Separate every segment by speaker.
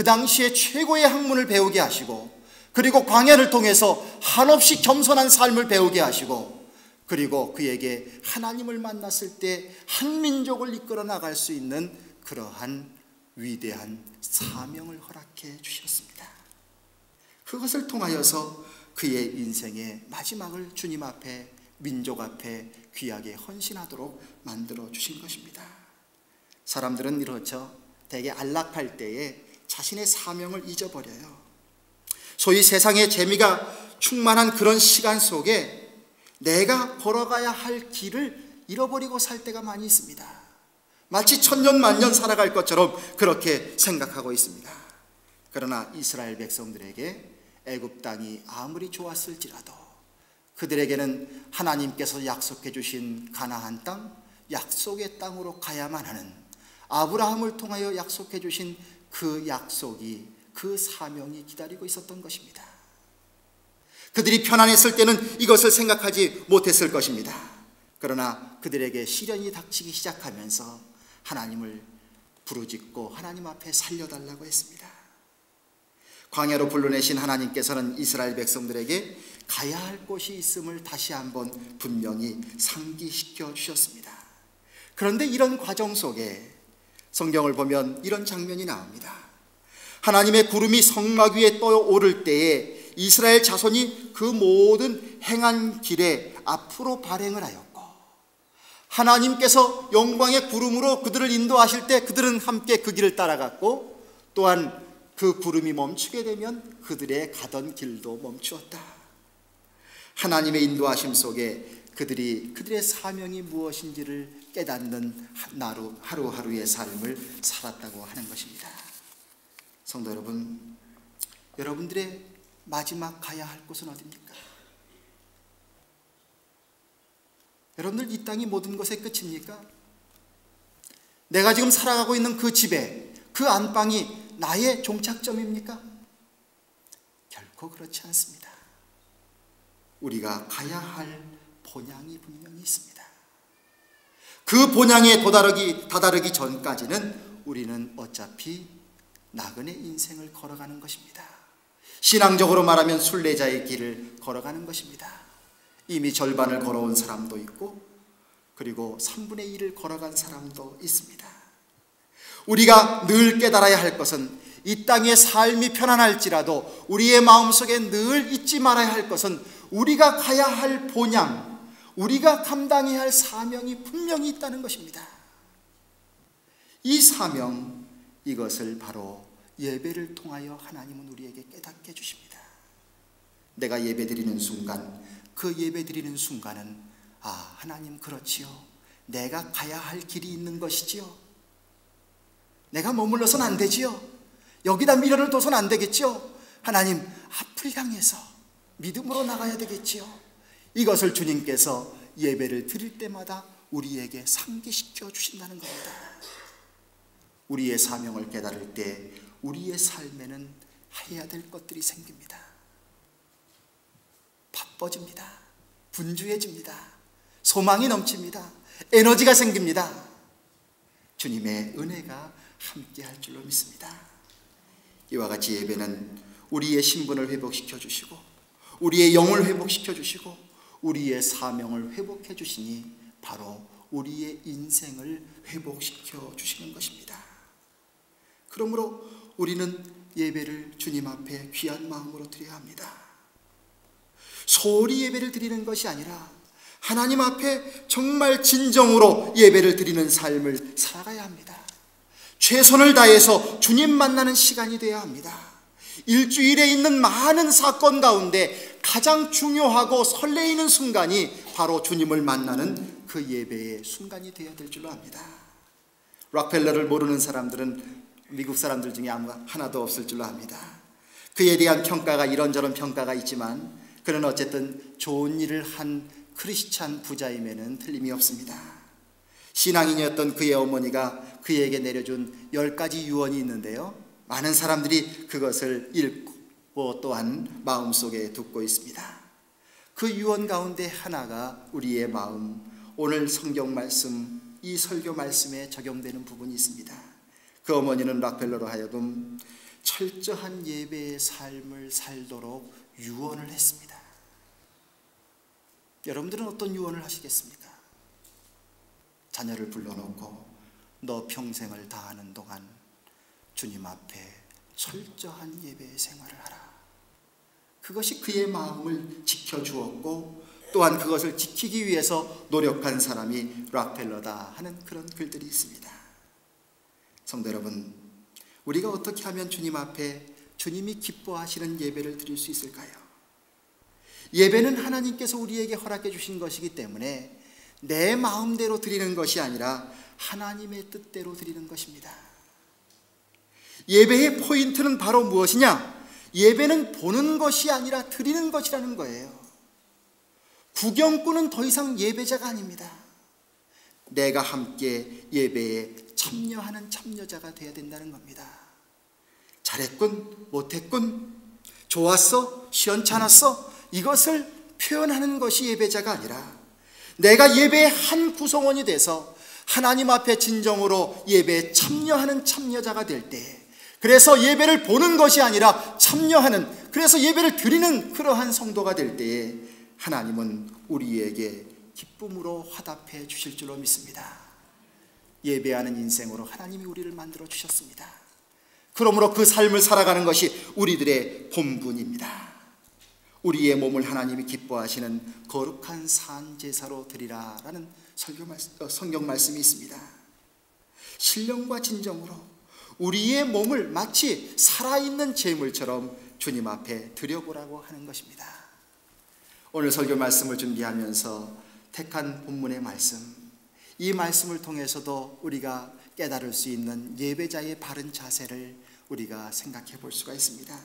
Speaker 1: 그 당시에 최고의 학문을 배우게 하시고 그리고 광야를 통해서 한없이 겸손한 삶을 배우게 하시고 그리고 그에게 하나님을 만났을 때 한 민족을 이끌어 나갈 수 있는 그러한 위대한 사명을 허락해 주셨습니다. 그것을 통하여서 그의 인생의 마지막을 주님 앞에 민족 앞에 귀하게 헌신하도록 만들어 주신 것입니다. 사람들은 이렇죠. 대개 안락할 때에 자신의 사명을 잊어버려요. 소위 세상의 재미가 충만한 그런 시간 속에 내가 걸어가야 할 길을 잃어버리고 살 때가 많이 있습니다. 마치 천년 만년 살아갈 것처럼 그렇게 생각하고 있습니다. 그러나 이스라엘 백성들에게 애굽 땅이 아무리 좋았을지라도 그들에게는 하나님께서 약속해 주신 가나안 땅, 약속의 땅으로 가야만 하는 아브라함을 통하여 약속해 주신 그 약속이 그 사명이 기다리고 있었던 것입니다. 그들이 편안했을 때는 이것을 생각하지 못했을 것입니다. 그러나 그들에게 시련이 닥치기 시작하면서 하나님을 부르짖고 하나님 앞에 살려달라고 했습니다. 광야로 불러내신 하나님께서는 이스라엘 백성들에게 가야 할 곳이 있음을 다시 한번 분명히 상기시켜 주셨습니다. 그런데 이런 과정 속에 성경을 보면 이런 장면이 나옵니다. 하나님의 구름이 성막 위에 떠오를 때에 이스라엘 자손이 그 모든 행한 길에 앞으로 발행을 하였고 하나님께서 영광의 구름으로 그들을 인도하실 때 그들은 함께 그 길을 따라갔고 또한 그 구름이 멈추게 되면 그들의 가던 길도 멈추었다. 하나님의 인도하심 속에 그들이 그들의 사명이 무엇인지를 깨닫는 하루, 하루하루의 삶을 살았다고 하는 것입니다. 성도 여러분, 여러분들의 마지막 가야 할 곳은 어디입니까? 여러분들 이 땅이 모든 것의 끝입니까? 내가 지금 살아가고 있는 그 집에 그 안방이 나의 종착점입니까? 결코 그렇지 않습니다. 우리가 가야 할 본향이 분명히 있습니다. 그 본향에 도다르기, 다다르기 전까지는 우리는 어차피 나그네 인생을 걸어가는 것입니다. 신앙적으로 말하면 순례자의 길을 걸어가는 것입니다. 이미 절반을 걸어온 사람도 있고 그리고 3분의 1을 걸어간 사람도 있습니다. 우리가 늘 깨달아야 할 것은 이 땅의 삶이 편안할지라도 우리의 마음속에 늘 잊지 말아야 할 것은 우리가 가야 할 본향, 우리가 감당해야 할 사명이 분명히 있다는 것입니다. 이 사명, 이것을 바로 예배를 통하여 하나님은 우리에게 깨닫게 해주십니다. 내가 예배 드리는 순간, 그 예배 드리는 순간은 아 하나님 그렇지요. 내가 가야 할 길이 있는 것이지요. 내가 머물러선 안 되지요. 여기다 미련을 둬선 안 되겠지요. 하나님 앞을 향해서 믿음으로 나가야 되겠지요. 이것을 주님께서 예배를 드릴 때마다 우리에게 상기시켜 주신다는 겁니다. 우리의 사명을 깨달을 때 우리의 삶에는 해야 될 것들이 생깁니다. 바빠집니다. 분주해집니다. 소망이 넘칩니다. 에너지가 생깁니다. 주님의 은혜가 함께 할 줄로 믿습니다. 이와 같이 예배는 우리의 신분을 회복시켜 주시고, 우리의 영을 회복시켜 주시고, 우리의 사명을 회복해 주시니 바로 우리의 인생을 회복시켜 주시는 것입니다. 그러므로 우리는 예배를 주님 앞에 귀한 마음으로 드려야 합니다. 소리 예배를 드리는 것이 아니라 하나님 앞에 정말 진정으로 예배를 드리는 삶을 살아가야 합니다. 최선을 다해서 주님 만나는 시간이 되어야 합니다. 일주일에 있는 많은 사건 가운데 가장 중요하고 설레이는 순간이 바로 주님을 만나는 그 예배의 순간이 되어야 될 줄로 압니다. 락펠러를 모르는 사람들은 미국 사람들 중에 아무 하나도 없을 줄로 압니다. 그에 대한 평가가 이런저런 평가가 있지만 그는 어쨌든 좋은 일을 한 크리스찬 부자임에는 틀림이 없습니다. 신앙인이었던 그의 어머니가 그에게 내려준 열 가지 유언이 있는데요. 많은 사람들이 그것을 읽고 또한 마음속에 듣고 있습니다. 그 유언 가운데 하나가 우리의 마음, 오늘 성경 말씀, 이 설교 말씀에 적용되는 부분이 있습니다. 그 어머니는 락펠러로 하여금 철저한 예배의 삶을 살도록 유언을 했습니다. 여러분들은 어떤 유언을 하시겠습니까? 자녀를 불러놓고 너 평생을 다하는 동안 주님 앞에 철저한 예배의 생활을 하라. 그것이 그의 마음을 지켜주었고 또한 그것을 지키기 위해서 노력한 사람이 락펠러다 하는 그런 글들이 있습니다. 성도 여러분, 우리가 어떻게 하면 주님 앞에 주님이 기뻐하시는 예배를 드릴 수 있을까요? 예배는 하나님께서 우리에게 허락해 주신 것이기 때문에 내 마음대로 드리는 것이 아니라 하나님의 뜻대로 드리는 것입니다. 예배의 포인트는 바로 무엇이냐? 예배는 보는 것이 아니라 드리는 것이라는 거예요. 구경꾼은 더 이상 예배자가 아닙니다. 내가 함께 예배에 참여하는 참여자가 되어야 된다는 겁니다. 잘했군, 못했군, 좋았어, 시원찮았어, 이것을 표현하는 것이 예배자가 아니라 내가 예배의 한 구성원이 돼서 하나님 앞에 진정으로 예배에 참여하는 참여자가 될 때, 그래서 예배를 보는 것이 아니라 참여하는, 그래서 예배를 드리는 그러한 성도가 될 때에 하나님은 우리에게 기쁨으로 화답해 주실 줄로 믿습니다. 예배하는 인생으로 하나님이 우리를 만들어 주셨습니다. 그러므로 그 삶을 살아가는 것이 우리들의 본분입니다. 우리의 몸을 하나님이 기뻐하시는 거룩한 산 제사로 드리라라는 어, 성경 말씀이 있습니다. 신령과 진정으로 우리의 몸을 마치 살아있는 제물처럼 주님 앞에 드려보라고 하는 것입니다. 오늘 설교 말씀을 준비하면서 택한 본문의 말씀, 이 말씀을 통해서도 우리가 깨달을 수 있는 예배자의 바른 자세를 우리가 생각해 볼 수가 있습니다.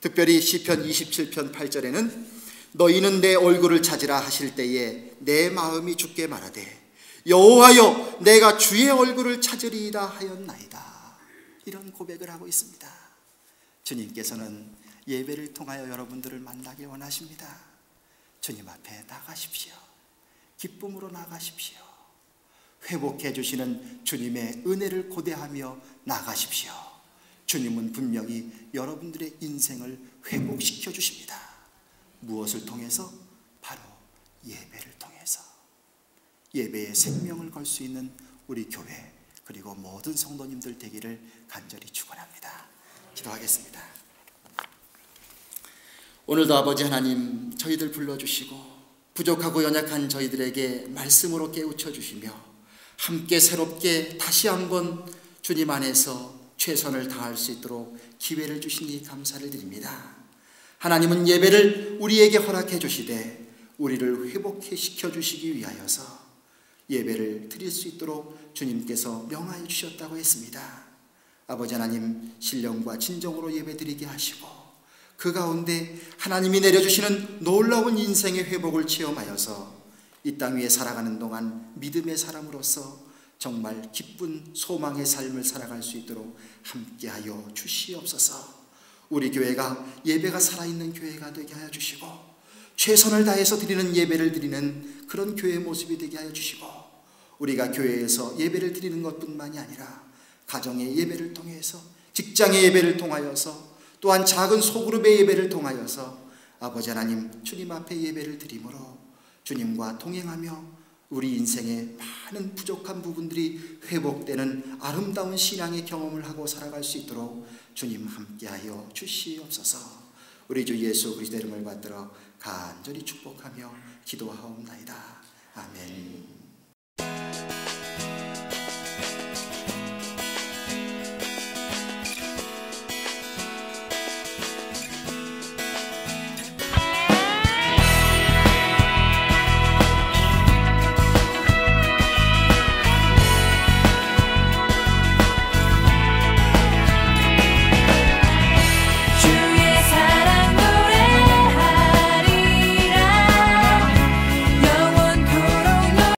Speaker 1: 특별히 시편 27편 8절에는 너희는 내 얼굴을 찾으라 하실 때에 내 마음이 죽게 말하되 여호와여 내가 주의 얼굴을 찾으리이다 하였나이다. 이런 고백을 하고 있습니다. 주님께서는 예배를 통하여 여러분들을 만나길 원하십니다. 주님 앞에 나가십시오. 기쁨으로 나가십시오. 회복해 주시는 주님의 은혜를 고대하며 나가십시오. 주님은 분명히 여러분들의 인생을 회복시켜 주십니다. 무엇을 통해서? 바로 예배를 통해서. 예배에 생명을 걸 수 있는 우리 교회 그리고 모든 성도님들 되기를 간절히 축원합니다. 기도하겠습니다. 오늘도 아버지 하나님 저희들 불러주시고 부족하고 연약한 저희들에게 말씀으로 깨우쳐 주시며 함께 새롭게 다시 한번 주님 안에서 최선을 다할 수 있도록 기회를 주시니 감사를 드립니다. 하나님은 예배를 우리에게 허락해 주시되 우리를 회복해 시켜 주시기 위하여서 예배를 드릴 수 있도록 주님께서 명하여 주셨다고 했습니다. 아버지 하나님 신령과 진정으로 예배 드리게 하시고 그 가운데 하나님이 내려주시는 놀라운 인생의 회복을 체험하여서 이 땅 위에 살아가는 동안 믿음의 사람으로서 정말 기쁜 소망의 삶을 살아갈 수 있도록 함께하여 주시옵소서. 우리 교회가 예배가 살아있는 교회가 되게 하여 주시고 최선을 다해서 드리는 예배를 드리는 그런 교회의 모습이 되게 하여 주시고 우리가 교회에서 예배를 드리는 것뿐만이 아니라 가정의 예배를 통해서 직장의 예배를 통하여서 또한 작은 소그룹의 예배를 통하여서 아버지 하나님 주님 앞에 예배를 드림으로 주님과 동행하며 우리 인생의 많은 부족한 부분들이 회복되는 아름다운 신앙의 경험을 하고 살아갈 수 있도록 주님 함께하여 주시옵소서. 우리 주 예수 그리스도 이름을 받들어 간절히 축복하며 기도하옵나이다. 아멘.